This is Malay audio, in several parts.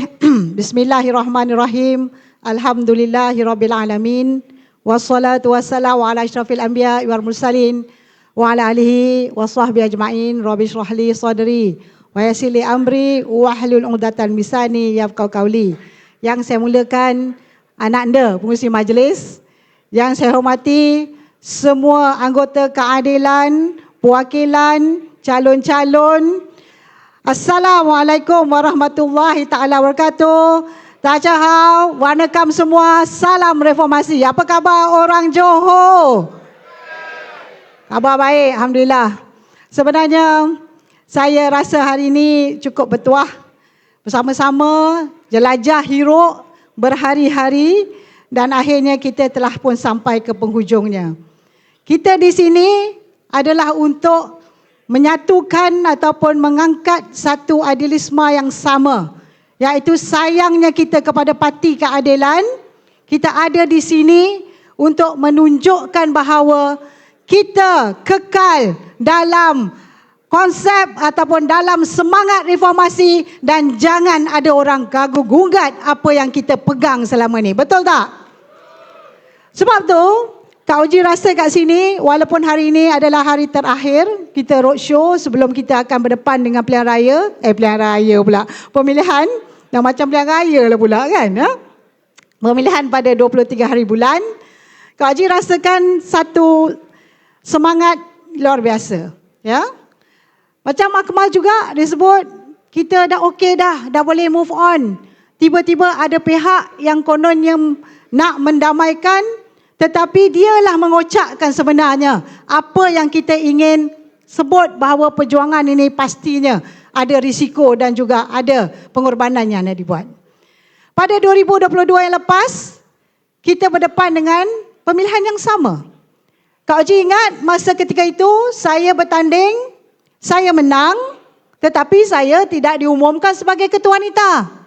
Bismillahirrahmanirrahim. Alhamdulillahirabbil Wassalatu wassalamu ala asyrafil anbiya wal mursalin wa ala alihi wa sahbihi ajma'in. Rabbi shrah li sadri wa yassir li amri wa hlul 'uqdatal misani yafqahu qawli. Yang saya mulakan anak anda pengurusi majlis, yang saya hormati semua anggota keadilan, perwakilan, calon-calon. Assalamualaikum warahmatullahi taala wabarakatuh. Tajahau, wanakam semua, salam reformasi. Apa khabar orang Johor? Khabar baik, Alhamdulillah. Sebenarnya, saya rasa hari ini cukup bertuah. Bersama-sama, jelajah hiruk berhari-hari dan akhirnya kita telah pun sampai ke penghujungnya. Kita di sini adalah untuk menyatukan ataupun mengangkat satu adilisme yang sama iaitu sayangnya kita kepada parti keadilan kita ada di sini untuk menunjukkan bahawa kita kekal dalam konsep ataupun dalam semangat reformasi dan jangan ada orang gagu gugat apa yang kita pegang selama ni. Betul tak? Sebab tu, Kak Uji rasa kat sini walaupun hari ini adalah hari terakhir kita roadshow sebelum kita akan berdepan dengan pilihan raya, eh pilihan raya pula, pemilihan yang macam pilihan raya lah pula kan. Ha? Pemilihan pada 23 hari bulan. Kak Haji rasakan satu semangat luar biasa. Ya? Macam Akmal juga disebut kita dah okey dah, dah boleh move on. Tiba-tiba ada pihak yang konon yang nak mendamaikan tetapi dialah mengocakkan sebenarnya apa yang kita ingin sebut bahawa perjuangan ini pastinya ada risiko dan juga ada pengorbanan yang nak dibuat. Pada 2022 yang lepas, kita berdepan dengan pemilihan yang sama. Kak Oji ingat masa ketika itu saya bertanding, saya menang tetapi saya tidak diumumkan sebagai ketua wanita.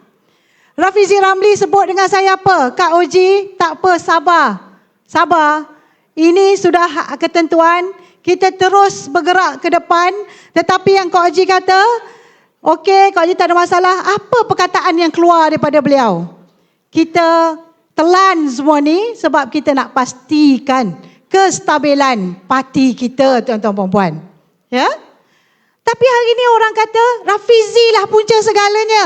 Rafizi Ramli sebut dengan saya apa? Kak Oji, tak apa, sabar. Sabar. Ini sudah ketentuan. Kita terus bergerak ke depan. Tetapi yang Kak Oji kata, Okey, kalau tak ada masalah, apa perkataan yang keluar daripada beliau? Kita telan semua ni sebab kita nak pastikan kestabilan parti kita, tuan-tuan puan-puan. Ya? Tapi hari ni orang kata Rafizi lah punca segalanya.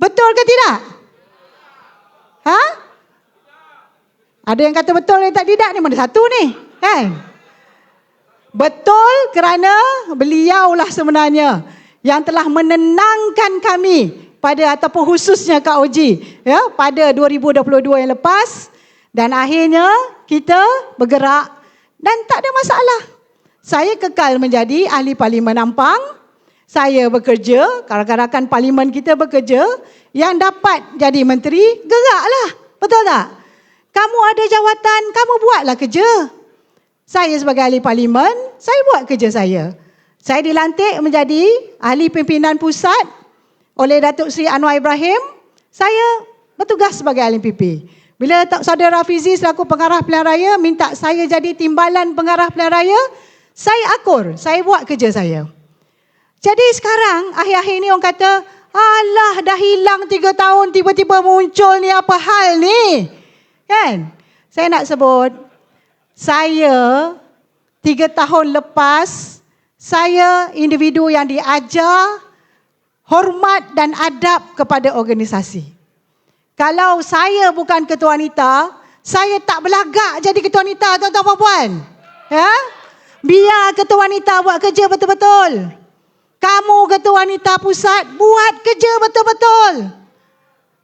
Betul ke tidak? Ha? Ada yang kata betul yang tak tidak ni mana satu ni? Kan? Betul kerana beliau lah sebenarnya yang telah menenangkan kami pada ataupun khususnya Kak Oji ya pada 2022 yang lepas dan akhirnya kita bergerak dan tak ada masalah. Saya kekal menjadi ahli parlimen Ampang. Saya bekerja, rakan-rakan parlimen kita bekerja yang dapat jadi menteri, geraklah. Betul tak? Kamu ada jawatan, kamu buatlah kerja. Saya sebagai ahli parlimen, saya buat kerja saya. Saya dilantik menjadi ahli pimpinan pusat oleh Datuk Seri Anwar Ibrahim. Saya bertugas sebagai ahli PP. Bila saudara Fizi selaku pengarah pilihan raya minta saya jadi timbalan pengarah pilihan raya, saya akur, saya buat kerja saya. Jadi sekarang akhir-akhir ini orang kata, alah dah hilang tiga tahun tiba-tiba muncul ni apa hal ni? Kan? Saya nak sebut, saya tiga tahun lepas saya individu yang diajar hormat dan adab kepada organisasi. Kalau saya bukan ketua wanita, saya tak belagak jadi ketua wanita tuan-tuan puan Ya? Biar ketua wanita buat kerja betul-betul. Kamu ketua wanita pusat buat kerja betul-betul.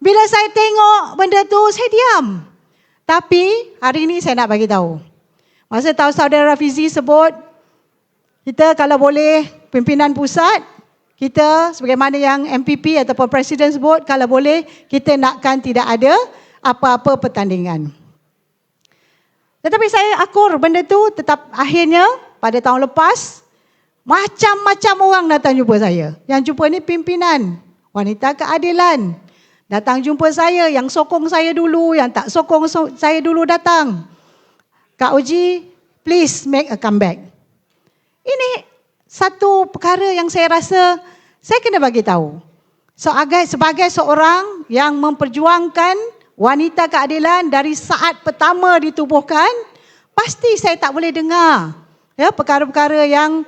Bila saya tengok benda tu saya diam. Tapi hari ini saya nak bagi tahu. Masa tahu saudara Rafizi sebut kita kalau boleh pimpinan pusat, kita sebagaimana yang MPP ataupun Presiden sebut, kalau boleh kita nakkan tidak ada apa-apa pertandingan. Tetapi saya akur benda tu tetap akhirnya pada tahun lepas, macam-macam orang datang jumpa saya. Yang jumpa ni pimpinan, wanita keadilan. Datang jumpa saya, yang sokong saya dulu, yang tak sokong saya dulu datang. Kak Uji, please make a comeback. Ini satu perkara yang saya rasa saya kena bagi tahu. So agai sebagai seorang yang memperjuangkan wanita keadilan dari saat pertama ditubuhkan, pasti saya tak boleh dengar ya perkara-perkara yang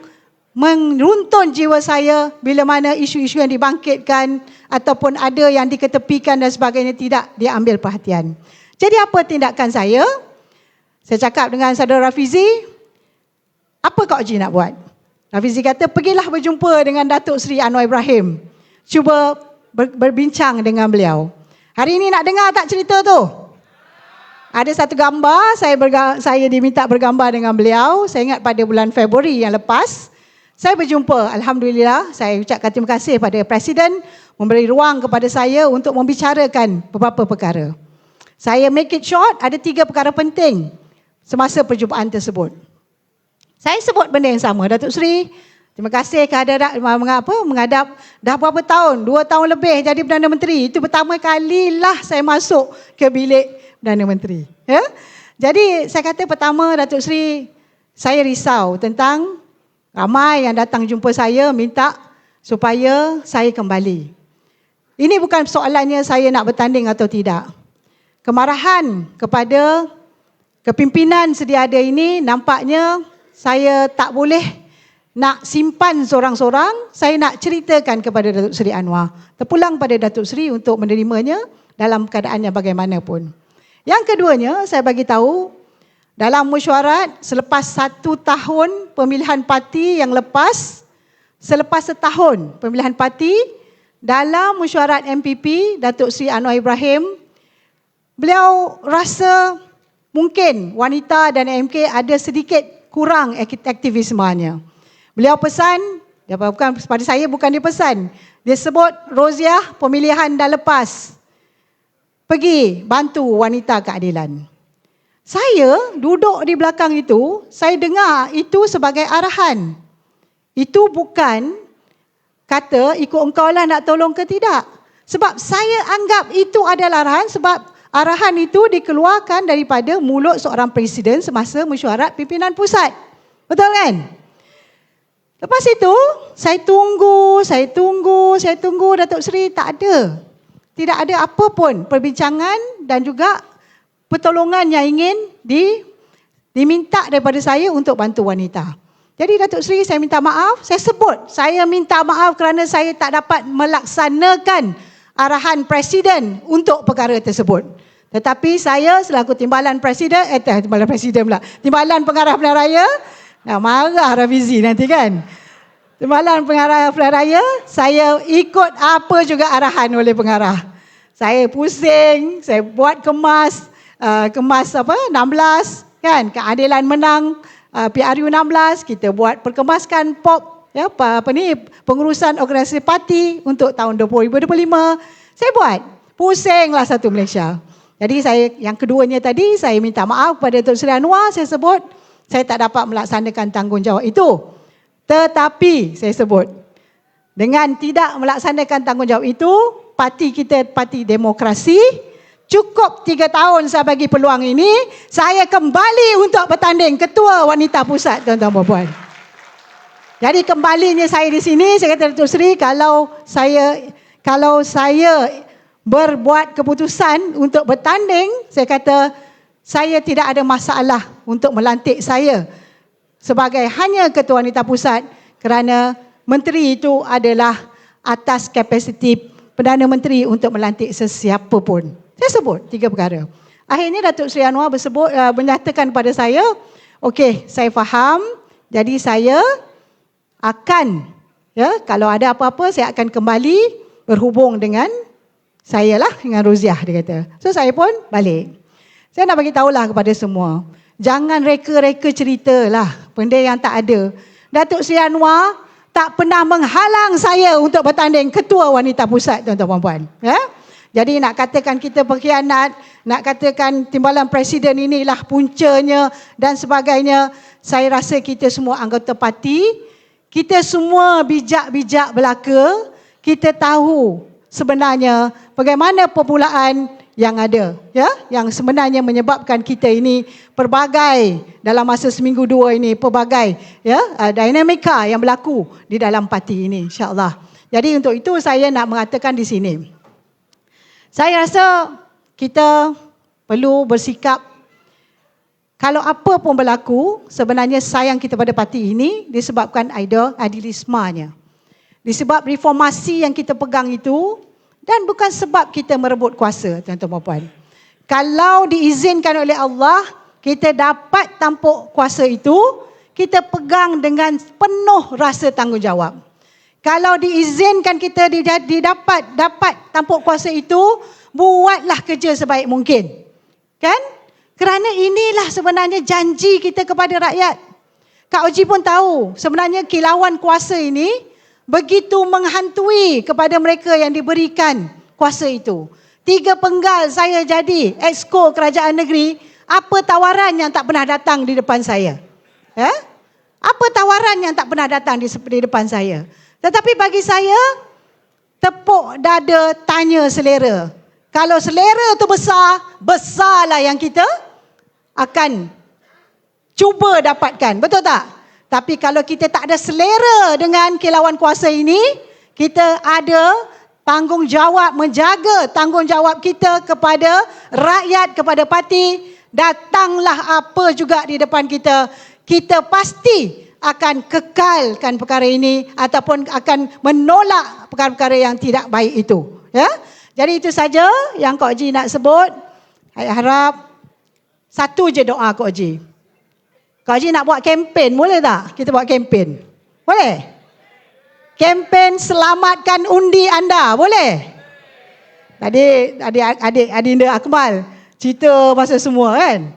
meruntun jiwa saya bila mana isu-isu yang dibangkitkan ataupun ada yang diketepikan dan sebagainya tidak diambil perhatian. Jadi apa tindakan saya? Saya cakap dengan saudara Rafizi, apa Kak Oji nak buat? Rafizi kata, pergilah berjumpa dengan Datuk Seri Anwar Ibrahim. Cuba ber, berbincang dengan beliau. Hari ini nak dengar tak cerita tu? Ada satu gambar, saya berga, saya diminta bergambar dengan beliau. Saya ingat pada bulan Februari yang lepas. Saya berjumpa, Alhamdulillah. Saya ucapkan terima kasih pada Presiden memberi ruang kepada saya untuk membicarakan beberapa perkara. Saya make it short, ada tiga perkara penting semasa perjumpaan tersebut. Saya sebut benda yang sama, Datuk Seri. Terima kasih kehadiran mengapa menghadap dah berapa tahun? Dua tahun lebih jadi Perdana Menteri. Itu pertama kalilah saya masuk ke bilik Perdana Menteri. Ya? Jadi saya kata pertama Datuk Seri, saya risau tentang ramai yang datang jumpa saya minta supaya saya kembali. Ini bukan soalannya saya nak bertanding atau tidak. Kemarahan kepada kepimpinan sedia ada ini nampaknya saya tak boleh nak simpan seorang-seorang, saya nak ceritakan kepada Datuk Seri Anwar. Terpulang pada Datuk Seri untuk menerimanya dalam keadaannya bagaimanapun. Yang keduanya, saya bagi tahu dalam mesyuarat selepas satu tahun pemilihan parti yang lepas, selepas setahun pemilihan parti, dalam mesyuarat MPP Datuk Seri Anwar Ibrahim, beliau rasa mungkin wanita dan MK ada sedikit kurang aktivismenya. Beliau pesan, dia bukan pada saya bukan dia pesan. Dia sebut Roziah pemilihan dah lepas pergi bantu wanita keadilan. Saya duduk di belakang itu, saya dengar itu sebagai arahan. Itu bukan kata ikut engkau lah nak tolong ke tidak. Sebab saya anggap itu adalah arahan sebab arahan itu dikeluarkan daripada mulut seorang presiden semasa mesyuarat pimpinan pusat. Betul kan? Lepas itu, saya tunggu, saya tunggu, saya tunggu Datuk Seri tak ada tidak ada apa pun perbincangan dan juga pertolongan yang ingin di, diminta daripada saya untuk bantu wanita. Jadi Datuk Seri saya minta maaf, saya sebut saya minta maaf kerana saya tak dapat melaksanakan arahan Presiden untuk perkara tersebut. Tetapi saya selaku timbalan Presiden, eh timbalan Presiden pula, timbalan pengarah pilihan raya, nak marah Rafizi nanti kan. Timbalan pengarah pilihan raya, saya ikut apa juga arahan oleh pengarah. Saya pusing, saya buat kemas, uh, kemas apa 16 kan, keadilan menang uh, PRU 16, kita buat perkemaskan POP ya apa, apa ni pengurusan organisasi parti untuk tahun 2025. Saya buat. Pusinglah satu Malaysia. Jadi saya yang keduanya tadi saya minta maaf kepada Dr. Sri Anwar, saya sebut saya tak dapat melaksanakan tanggungjawab itu. Tetapi saya sebut dengan tidak melaksanakan tanggungjawab itu, parti kita parti demokrasi, cukup tiga tahun saya bagi peluang ini, saya kembali untuk bertanding ketua wanita pusat tuan-tuan puan Jadi kembalinya saya di sini, saya kata Datuk Seri, kalau saya kalau saya berbuat keputusan untuk bertanding, saya kata saya tidak ada masalah untuk melantik saya sebagai hanya ketua wanita pusat kerana menteri itu adalah atas kapasiti Perdana Menteri untuk melantik sesiapa pun. Saya sebut tiga perkara. Akhirnya Datuk Seri Anwar bersebut, uh, menyatakan kepada saya, okey, saya faham, jadi saya akan, ya, kalau ada apa-apa, saya akan kembali berhubung dengan saya lah, dengan Roziah, dia kata. So, saya pun balik. Saya nak bagi tahulah kepada semua, jangan reka-reka cerita lah, benda yang tak ada. Datuk Seri Anwar tak pernah menghalang saya untuk bertanding ketua wanita pusat tuan-tuan puan ya jadi nak katakan kita berkhianat nak katakan timbalan presiden inilah puncanya dan sebagainya saya rasa kita semua anggota parti kita semua bijak-bijak belaka kita tahu sebenarnya bagaimana permulaan yang ada ya yang sebenarnya menyebabkan kita ini pelbagai dalam masa seminggu dua ini pelbagai ya uh, dinamika yang berlaku di dalam parti ini insyaallah Jadi untuk itu saya nak mengatakan di sini. Saya rasa kita perlu bersikap kalau apa pun berlaku, sebenarnya sayang kita pada parti ini disebabkan ada adilismanya. Disebab reformasi yang kita pegang itu dan bukan sebab kita merebut kuasa, tuan-tuan dan puan. Kalau diizinkan oleh Allah, kita dapat tampuk kuasa itu, kita pegang dengan penuh rasa tanggungjawab. Kalau diizinkan kita didapat dapat tampuk kuasa itu, buatlah kerja sebaik mungkin. Kan? Kerana inilah sebenarnya janji kita kepada rakyat. Kak Oji pun tahu sebenarnya kilauan kuasa ini begitu menghantui kepada mereka yang diberikan kuasa itu. Tiga penggal saya jadi exco kerajaan negeri, apa tawaran yang tak pernah datang di depan saya? Ya? Apa tawaran yang tak pernah datang di, di depan saya? Tetapi bagi saya, tepuk dada tanya selera. Kalau selera tu besar, besarlah yang kita akan cuba dapatkan. Betul tak? Tapi kalau kita tak ada selera dengan kilauan kuasa ini, kita ada tanggungjawab menjaga tanggungjawab kita kepada rakyat, kepada parti. Datanglah apa juga di depan kita. Kita pasti akan kekalkan perkara ini ataupun akan menolak perkara-perkara yang tidak baik itu. Ya? Jadi itu saja yang Kak Haji nak sebut. Saya harap satu je doa Kak Haji. Kak Haji nak buat kempen, boleh tak? Kita buat kempen. Boleh? Kempen selamatkan undi anda, boleh? Tadi adik adik Adinda Akmal cerita masa semua kan.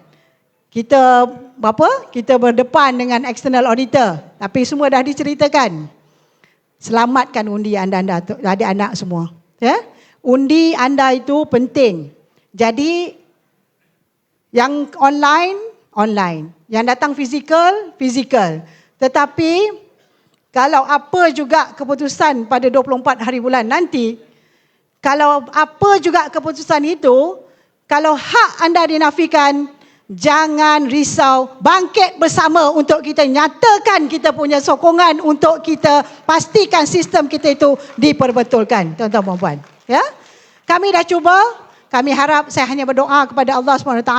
Kita apa? Kita berdepan dengan external auditor, tapi semua dah diceritakan. Selamatkan undi anda anda adik-anak semua. Ya? undi anda itu penting. Jadi yang online, online. Yang datang fizikal, fizikal. Tetapi kalau apa juga keputusan pada 24 hari bulan nanti, kalau apa juga keputusan itu, kalau hak anda dinafikan, jangan risau. Bangkit bersama untuk kita nyatakan kita punya sokongan untuk kita pastikan sistem kita itu diperbetulkan. Tuan-tuan dan puan. Ya? Kami dah cuba, kami harap saya hanya berdoa kepada Allah SWT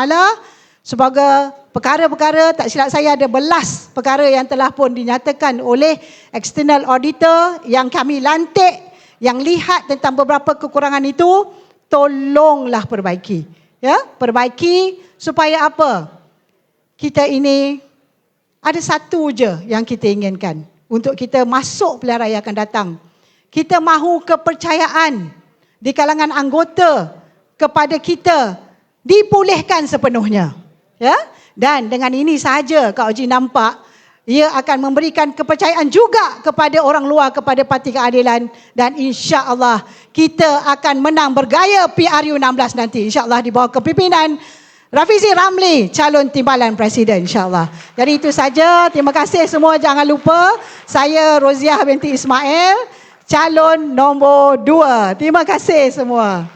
sebagai perkara-perkara tak silap saya ada belas perkara yang telah pun dinyatakan oleh external auditor yang kami lantik yang lihat tentang beberapa kekurangan itu tolonglah perbaiki ya perbaiki supaya apa kita ini ada satu je yang kita inginkan untuk kita masuk pilihan raya akan datang kita mahu kepercayaan di kalangan anggota kepada kita dipulihkan sepenuhnya. Ya? Dan dengan ini sahaja Kak Oji nampak ia akan memberikan kepercayaan juga kepada orang luar kepada Parti Keadilan dan insya-Allah kita akan menang bergaya PRU 16 nanti insya-Allah di bawah kepimpinan Rafizi Ramli calon timbalan presiden insya-Allah. Jadi itu saja. Terima kasih semua. Jangan lupa saya Roziah binti Ismail calon nombor dua. Terima kasih semua.